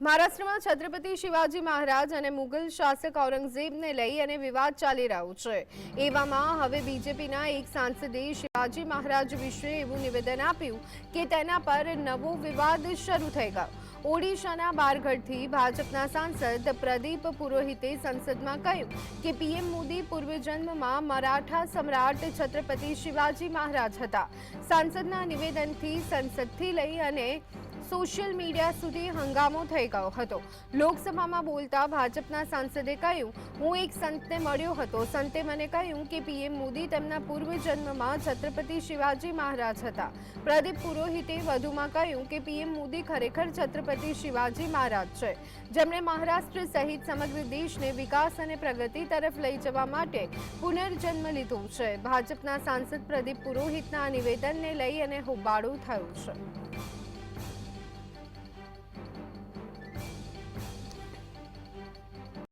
મહારાષ્ટ્રમાં છત્રપતિ શિવાજી મહારાજ અને મુઘલ શાસક ઔરંગઝેબને લઈ અને વિવાદ ચાલી રહ્યો છે. એવામાં હવે બીજેપીના એક સાંસદે શિવાજી મહારાજ વિશે એવું નિવેદન આપ્યું કે તેના પર નવો વિવાદ શરૂ થઈ ગયો. ઓડિશાના બારગઢથી ભાજપના સાંસદ પ્રદીપ પુરોહિતે સંસદમાં કહ્યું કે પીએમ મોદી પૂર્વજન્મમાં મરાઠા સમ્રાટ છત્રપતિ શિવાજી મહારાજ હતા. સાંસદના નિવેદનથી સંસદથી લઈ અને સોશિયલ મીડિયા સુધી હંગામો થઈ ગયો હતો. લોકસભામાં બોલતા ભાજપના સાંસદે કહ્યું, હું એક સંતને મળ્યો હતો. સંતે મને કહ્યું કે પીએમ મોદી તેમના પૂર્વજન્મમાં છત્રપતિ શિવાજી મહારાજ હતા. પ્રદીપ પુરોહિતે વધુમાં કહ્યું કે પીએમ મોદી ખરેખર છત્રપતિ શિવાજી મહારાજ છે. જેમણે મહારાષ્ટ્ર સહિત સમગ્ર દેશને વિકાસ અને પ્રગતિ તરફ લઈ જવા માટે પુનર્જન્મ લીધો છે. ભાજપના સાંસદ પ્રદીપ પુરોહિતના નિવેદનને લઈ અને હોબાળું થયો છે.